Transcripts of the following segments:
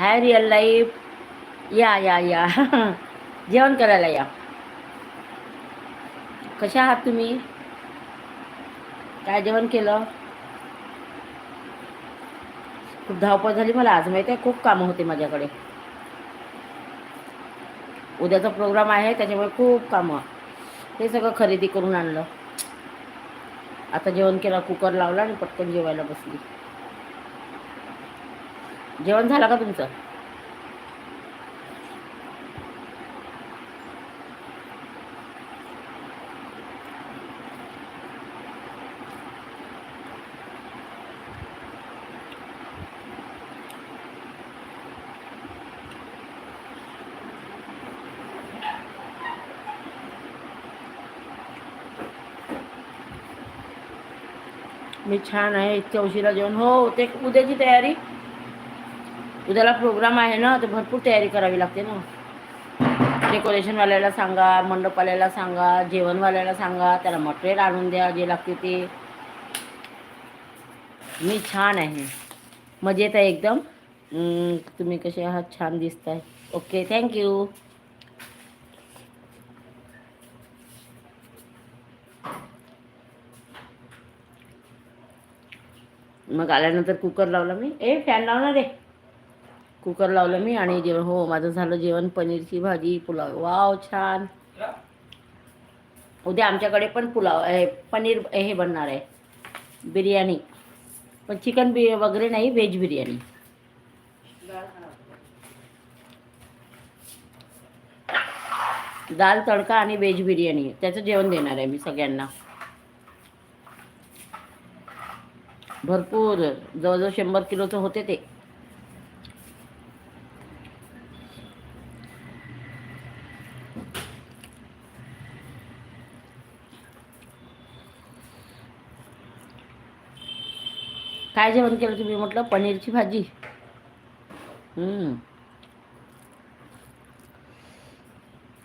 हाय real life या या या जेवण करायला या. कशा आहात तुम्ही? काय जेवण केलं? खूप धावपळ झाली मला आज. माहिती आहे खूप कामं होते माझ्याकडे. उद्याचा प्रोग्राम आहे त्याच्यामुळे खूप कामं. हे सगळं खरेदी करून आणलं. आता जेवण केलं कुकर लावला आणि पटकन जेवायला बसली. जेवण झालं का तुमचं? मी छान आहे इतक्या उशिरा जेवण. हो ते उद्याची तयारी. उद्याला प्रोग्राम आहे ना तर भरपूर तयारी करावी लागते ना. डेकोरेशनवाल्याला सांगा मंडपवाल्याला सांगा जेवणवाल्याला सांगा त्याला मटेरियल आणून द्या जे लागते ते. मी छान आहे. मजेत आहे एकदम. तुम्ही कसे आहात? छान दिसत आहे ओके थँक्यू मग आल्यानंतर कुकर लावला मी. ए फॅन लावणार रे कुकर लावलं मी आणि जेवण हो माझं झालं जेवण पनीरची भाजी पुलाव. वाव छान. उद्या आमच्याकडे पण पुलाव हे पनीर हे बनणार आहे. बिर्याणी. पण चिकन बि वगैरे नाही व्हेज बिर्याणी. दाल तडका आणि व्हेज बिर्याणी. त्याचं जेवण देणार आहे मी सगळ्यांना. भरपूर. जवळजवळ शंभर किलोचं होते ते. काय जेवण केलं तुम्ही? म्हटलं पनीरची भाजी.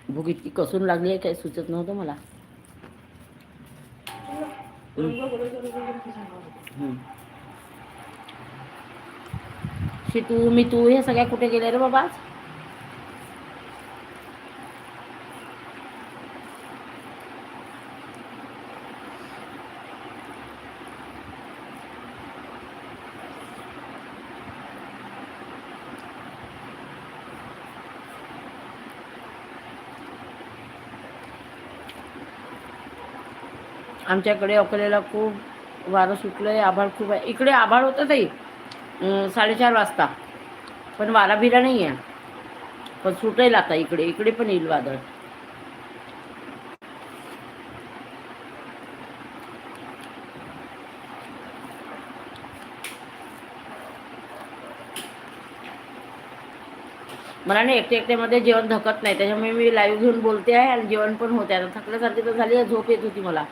भूक इतकी कसून लागली आहे काही सुचत नव्हतं मला. शितू मी तू हे सगळ्या कुठे गेले रे बाबा आज? आमच्याकडे अकोल्याला खूप वारं सुटलंय आभाळ खूप आहे. इकडे आभाळ होतं ताई साडेचार वाजता. पण वारा बिरा नाही आहे पण सुटेल आता इकडे इकडे पण येईल वादळ. मला नाही एकटे एकट्यामध्ये जेवण धकत नाही त्याच्यामुळे मी लाईव्ह घेऊन बोलते आहे आणि जेवण पण होते. आता थकल्यासारखी तर झाली झोप येत होती मला.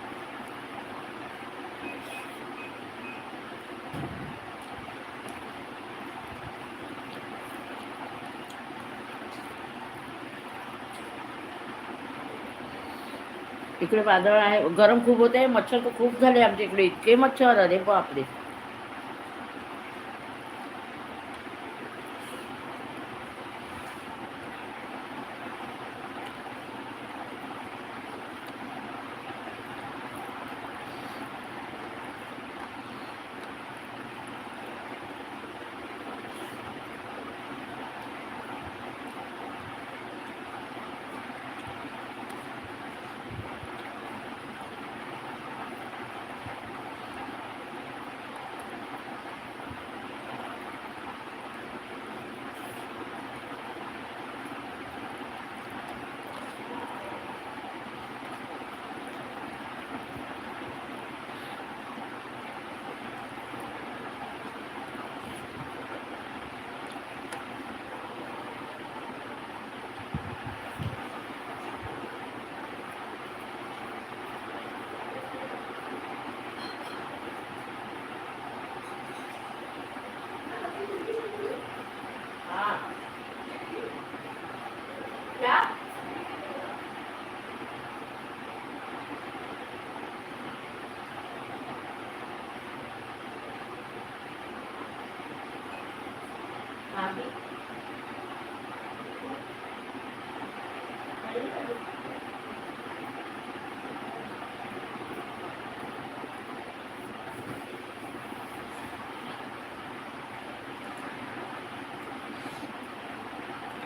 इकडे वादळ आहे गरम खूप होते मच्छर तर खूप झाले आमच्या इकडे इतके मच्छर अरे बापरे.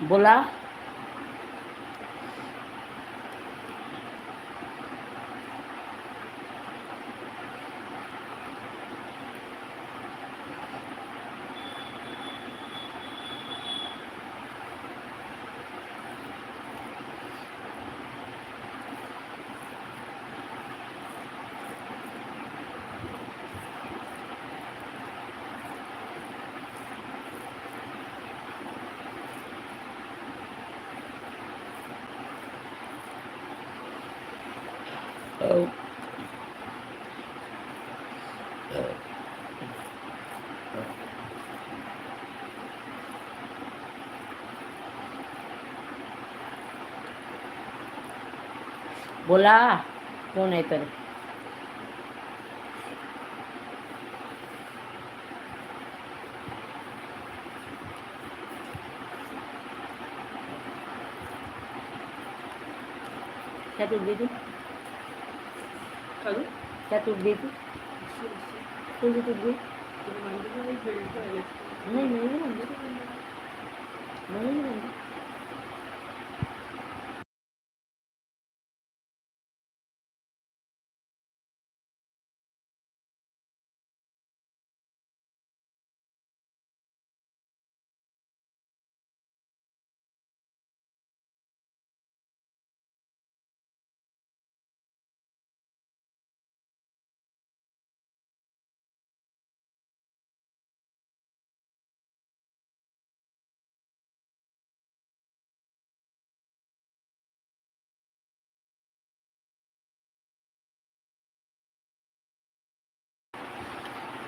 bola. बोला कोण आहे तर क्या तूट गई तू खाली क्या टूट गई तू कौन सी टूट गई नहीं नहीं नहीं नहीं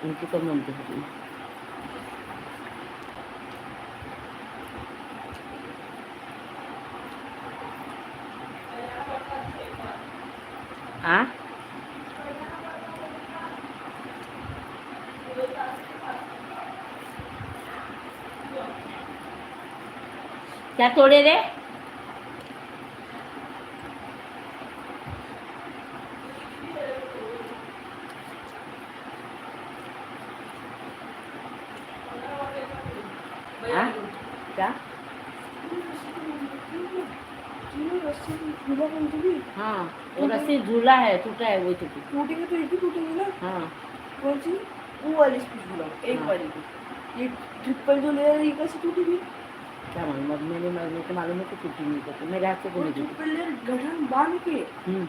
नहीं नहीं उनकी तो म्हणते होती आ क्या तोड़े रे हाँ क्या हाँ वो झूला है टूटा है वो टूटी टूटेंगे तो एक ही टूटेंगे ना? हाँ. कौन सी वो वाली स्पीड बोला एक। वाली. की ये ट्रिपल जो ले रहा है ये कैसे टूटेगी क्या मालूम अब मैंने मेरे को मालूम है कि टूटी नहीं टूटी मेरे हाथ से वो कोई नहीं टूटी ट्रिपल लेयर गठन बांध के. हम्म.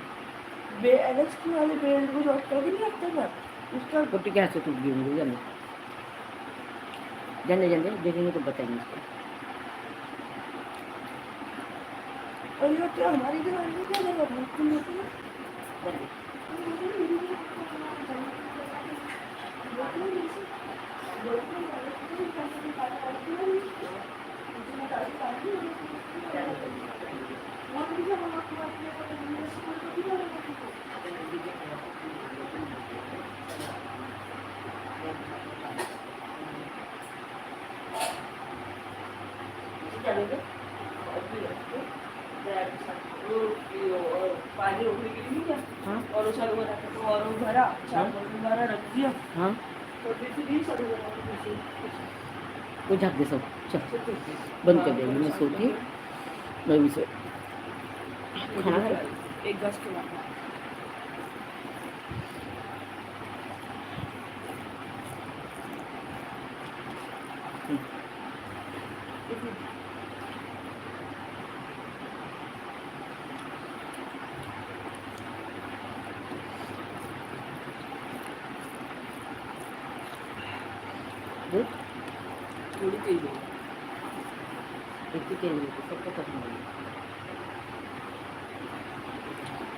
बे एलेक्स की वाले बेल्ट को जो अटका के नहीं रखता था उसका टूटी के हाथ से टूट गई होंगी जाने जाने जाने देखेंगे तो बताएंगे और ये क्या हमारी में क्या लोग को जाने। पानी रोकने के लिए नहीं क्या हाँ और वो चालू करा तो और वो भरा चार बोतल भरा रख दिया हाँ तो फिर भी चालू करा तो पीछे वो झाँक दे सब चल. बंद कर देंगे मैं सोती मैं भी सो खाना खा एक गज के बाद.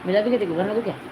मिला भी क्या देखो भरना तो क्या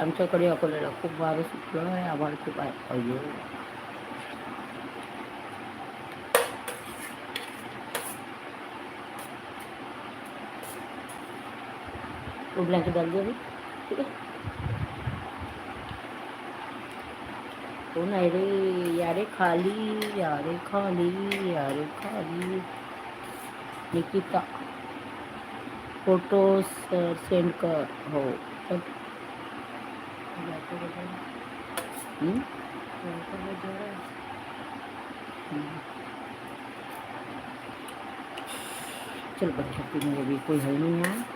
आमच्याकडे अकोल्याला खूप वारं सुटलं आहे आभाळ खूप आहे अय्यो ब्लँकेट डाल दे ठीक आहे रे यारे खाली यारे खाली यारे खाली। निकिता फ़ोटो सेंड कर हो चल बच्चा तुम्हें अभी कोई है नहीं यहाँ